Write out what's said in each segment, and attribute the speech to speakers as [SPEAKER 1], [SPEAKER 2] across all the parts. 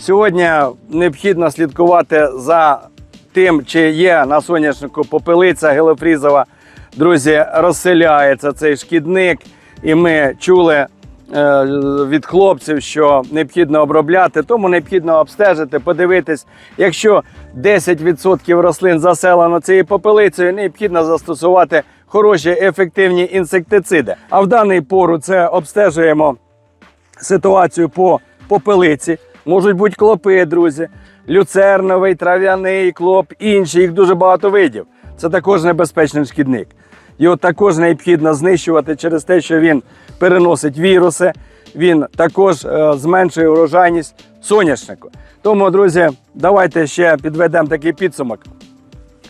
[SPEAKER 1] Сьогодні необхідно слідкувати за тим, чи є на соняшнику попелиця гелофрізова. Друзі, розселяється цей шкідник, і ми чули е, від хлопців, що необхідно обробляти, тому необхідно обстежити, подивитись. Якщо 10% рослин заселено цією попелицею, необхідно застосувати хороші ефективні інсектициди. А в даний пору це обстежуємо ситуацію по попелиці. Можуть бути клопи, друзі, люцерновий, трав'яний клоп, інші, їх дуже багато видів. Це також небезпечний шкідник. Його також необхідно знищувати через те, що він переносить віруси, він також е, зменшує урожайність соняшнику. Тому, друзі, давайте ще підведемо такий підсумок.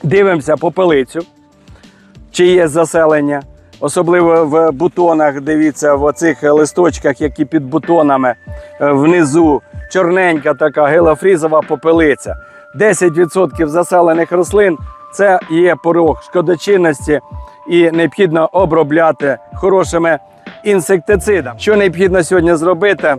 [SPEAKER 1] Дивимося попелицю, чи є заселення, особливо в бутонах. Дивіться, в оцих листочках, які під бутонами е, внизу чорненька така гелофрізова попелиця. 10% заселених рослин це є порог шкодочинності і необхідно обробляти хорошими інсектицидами. Що необхідно сьогодні зробити?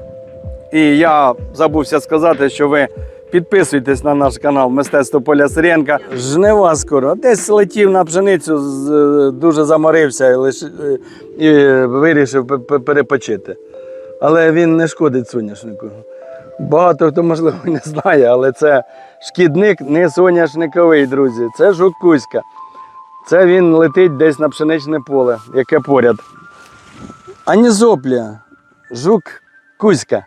[SPEAKER 1] І я забувся сказати, що ви підписуйтесь на наш канал Мистецтво Поля Сиренка. Жнива скоро. Десь летів на пшеницю, дуже заморився і, лиш, і вирішив пе- пе- перепочити. Але він не шкодить соняшнику. Багато хто, можливо, не знає, але це шкідник не соняшниковий, друзі. Це жук Кузька. Це він летить десь на пшеничне поле, яке поряд. Анізопля, жук Кузька.